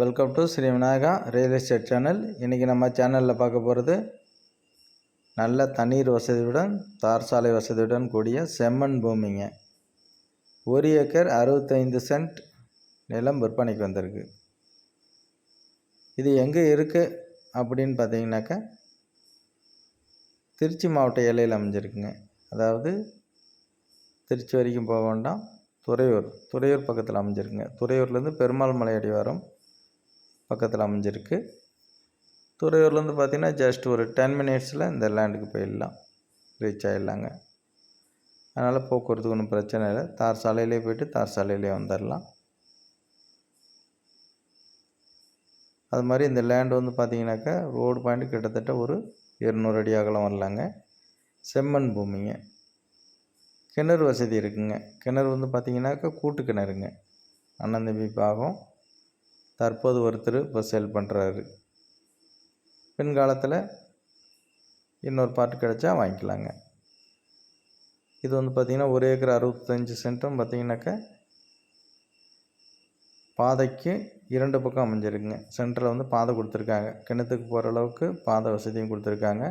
Welcome to Shri Vinayaka real estate channel இன்றைக்கி நம்ம சேனலில் பார்க்க போகிறது நல்ல தண்ணீர் வசதியுடன் தார் சாலை வசதியுடன் கூடிய செம்மண் பூமிங்க. ஒரு ஏக்கர் அறுபத்தைந்து சென்ட் நிலம் விற்பனைக்கு வந்திருக்கு. இது எங்கே இருக்குது அப்படின்னு பார்த்தீங்கன்னாக்கா திருச்சி மாவட்ட எல்லையில் அமைஞ்சிருக்குங்க. அதாவது திருச்சி வரைக்கும் போக வேண்டாம். துறையூர் துறையூர் பக்கத்தில் அமைஞ்சிருக்குங்க. துறையூர்லேருந்து பெருமாள் மலை அடிவாரம் பக்கத்தில் அமைஞ்சிருக்கு. துறையூர்லேருந்து பார்த்திங்கன்னா ஜஸ்ட் ஒரு டென் மினிட்ஸில் இந்த லேண்டுக்கு போயிடலாம். ரீச் ஆகிடலாங்க அதனால் போக்குவரத்துக்கு ஒன்றும் பிரச்சனை இல்லை. தார் சாலையிலே போயிட்டு தார் சாலையிலே வந்துடலாம். அது மாதிரி இந்த லேண்டு வந்து பார்த்திங்கனாக்கா ரோடு பாயிண்ட் கிட்டத்தட்ட ஒரு இருநூறு அடி அகலம் வரலாங்க. செம்மண் பூமிங்க. கிணறு வசதி இருக்குங்க. கிணறு வந்து பார்த்திங்கனாக்கா கூட்டு கிணறுங்க. அண்ணன் தம்பி பாகம். தற்போது ஒருத்தர் இப்போ சேல் பண்ணுறாரு பின்காலத்தில் இன்னொரு பாட்டு கிடச்சா வாங்கிக்கலாங்க. இது வந்து பார்த்திங்கன்னா ஒரு ஏக்கர் அறுபத்தஞ்சி சென்ட்டும் பார்த்திங்கனாக்கா பாதைக்கு இரண்டு பக்கம் அமைஞ்சிருக்குங்க. சென்டரில் வந்து பாதை கொடுத்துருக்காங்க. கிணத்துக்கு போகிற அளவுக்கு பாதை வசதியும் கொடுத்துருக்காங்க.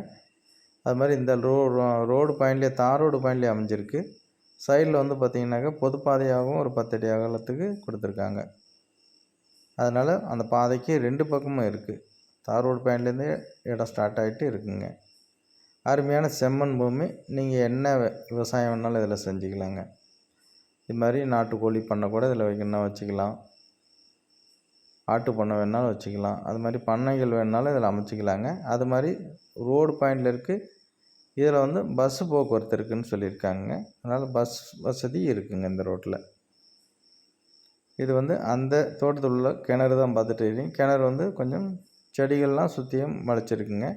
அது மாதிரி இந்த ரோ ரோடு பாயிண்ட்லேயே தார் ரோடு பாயிண்ட்லேயே அமைஞ்சிருக்கு. சைடில் வந்து பார்த்திங்கனாக்கா பொது பாதையாகவும் ஒரு பத்தடி அகலத்துக்கு கொடுத்துருக்காங்க. அதனால் அந்த பாதைக்கு ரெண்டு பக்கமும் இருக்குது தார் ரோடு பாயிண்ட்லேருந்தே இடம் ஸ்டார்ட் ஆகிட்டு இருக்குங்க. அருமையான செம்மண் பூமி. நீங்கள் என்ன விவசாயம் வேணாலும் இதில் செஞ்சுக்கலாங்க. இது மாதிரி நாட்டுக்கோழி பண்ணை கூட இதில் வைக்கணும்னா வச்சுக்கலாம். ஆட்டு பண்ணை வேணாலும் வச்சுக்கலாம். அது மாதிரி பண்ணைகள் வேணாலும் இதில் அமைச்சிக்கலாங்க. அது மாதிரி ரோடு பாயிண்டில் இருக்குது இதில் வந்து பஸ்ஸு போக்குவரத்து இருக்குதுன்னு சொல்லியிருக்காங்க. அதனால் பஸ் வசதி இருக்குங்க இந்த ரோட்டில் இது வந்து அந்த தோட்டத்தில் உள்ள கிணறு தான் பார்த்துட்டு இருக்கீங்க. கிணறு வந்து கொஞ்சம் செடிகள்லாம் சுற்றியும் முளைச்சிருக்குங்க.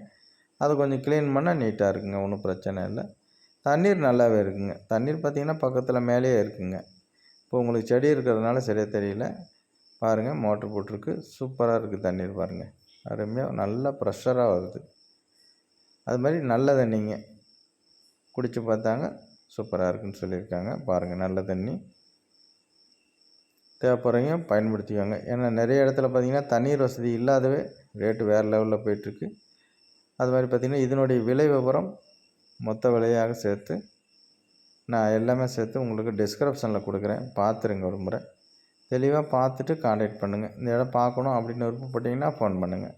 அது கொஞ்சம் க்ளீன் பண்ணால் நீட்டாக இருக்குங்க ஒன்றும் பிரச்சனை இல்லை. தண்ணீர் நல்லாவே இருக்குங்க. தண்ணீர் பார்த்திங்கன்னா பக்கத்தில் மேலேயே இருக்குங்க. இப்போ உங்களுக்கு செடி இருக்கிறதுனால சரியாக தெரியல. பாருங்கள் மோட்ரு போட்டிருக்கு. சூப்பராக இருக்குது தண்ணீர் பாருங்கள் அருமையாக நல்லா ப்ரெஷராக வருது. அது மாதிரி நல்ல தண்ணிங்க. குடித்து பார்த்தாங்க சூப்பராக இருக்குன்னு சொல்லியிருக்காங்க. பாருங்கள் நல்ல தண்ணி. தேவைப்படுறவங்க பயன்படுத்திக்கோங்க. ஏன்னா நிறைய இடத்துல பார்த்திங்கன்னா தண்ணீர் வசதி இல்லாதவே ரேட்டு வேறு லெவலில் போயிட்டுருக்கு. அது மாதிரி பார்த்திங்கன்னா இதனுடைய விலை விவரம் மொத்த விலையாக சேர்த்து நான் எல்லாமே சேர்த்து உங்களுக்கு டிஸ்கிரிப்ஷனில் கொடுக்குறேன். பார்த்துருங்க ஒரு முறை. தெளிவாக பார்த்துட்டு காண்டாக்ட் பண்ணுங்கள் இந்த இடம் பார்க்கணும் அப்படின்னு விருப்பப்பட்டிங்கன்னா ஃபோன் பண்ணுங்கள்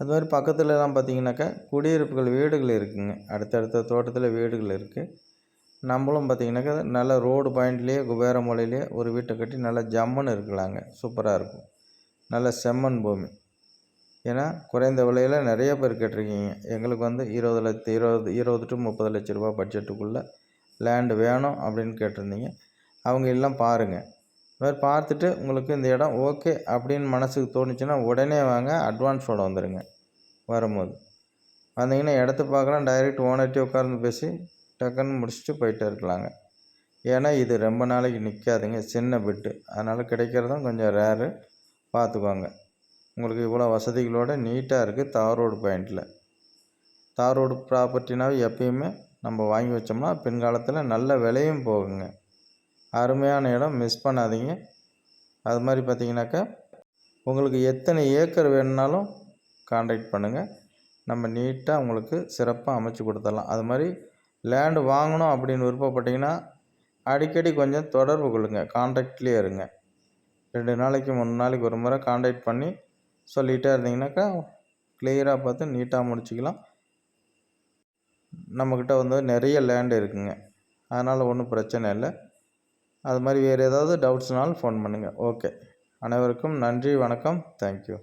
அது மாதிரி பக்கத்துலலாம் பார்த்திங்கனாக்கா குடியிருப்புகள் வீடுகள் இருக்குதுங்க அடுத்தடுத்த தோட்டத்தில் வீடுகள் இருக்குது நம்மளும் பார்த்திங்கனாக்கா நல்ல ரோடு பாயிண்ட்லேயே குபேர குபேரமலையிலே ஒரு வீட்டை கட்டி நல்லா ஜம்முன்னு இருக்கலாங்க. சூப்பராக இருக்கும். நல்ல செம்மண் பூமி. ஏன்னா குறைந்த விலையில் நிறைய பேர் கேட்டிருக்கீங்க. எங்களுக்கு வந்து இருபது லட்சத்து இருபது இருபது டு முப்பது லட்ச ரூபா பட்ஜெட்டுக்குள்ளே லேண்டு வேணும் அப்படின்னு கேட்டிருந்தீங்க. அவங்க எல்லாம் பாருங்கள் மாதிரி பார்த்துட்டு உங்களுக்கு இந்த இடம் ஓகே அப்படின்னு மனசுக்கு தோணுச்சுன்னா உடனே வாங்க அட்வான்ஸோடு வந்துடுங்க வரும்போது. வந்தீங்கன்னா இடத்த பார்க்கலாம் டைரெக்ட் ஓனர்கிட்டே உட்கார்ந்து பேசி டக்குன்னு முடிச்சுட்டு போயிட்டே இருக்கலாங்க. ஏன்னா இது ரொம்ப நாளைக்கு நிற்காதுங்க சின்ன பெட்டு அதனால் கிடைக்கிறதும் கொஞ்சம் ரேரு பார்த்துக்கோங்க. உங்களுக்கு இவ்வளோ வசதிகளோடு நீட்டாக இருக்குது தார் ரோடு பாயிண்டில் தார் ரோடு ப்ராப்பர்ட்டினாவே எப்பயுமே நம்ம வாங்கி வச்சோம்னா பின்காலத்தில் நல்ல விலையும் போகுங்க. அருமையான இடம். மிஸ் பண்ணாதீங்க. அது மாதிரி பார்த்தீங்கன்னாக்கா உங்களுக்கு எத்தனை ஏக்கர் வேணுனாலும் காண்டாக்ட் பண்ணுங்கள் நம்ம நீட்டாக உங்களுக்கு சிறப்பாக அமைச்சு கொடுத்துடலாம். அது மாதிரி லேண்டு வாங்கணும் அப்படின்னு விருப்பப்பட்டிங்கன்னா அடிக்கடி கொஞ்சம் தொடர்பு கொள்ளுங்கள் காண்டாக்ட்லேயே இருங்க. ரெண்டு நாளைக்கு மூணு நாளைக்கு ஒரு முறை காண்டாக்ட் பண்ணி சொல்லிகிட்டே இருந்தீங்கன்னாக்கா கிளியராக பார்த்து நீட்டாக முடிச்சிக்கலாம். நம்மக்கிட்ட வந்து நிறைய லேண்டு இருக்குங்க. அதனால் ஒன்றும் பிரச்சனை இல்லை. அது மாதிரி வேறு ஏதாவது டவுட்ஸ்னாலும் ஃபோன் பண்ணுங்கள் ஓகே அனைவருக்கும் நன்றி வணக்கம். தேங்க்யூ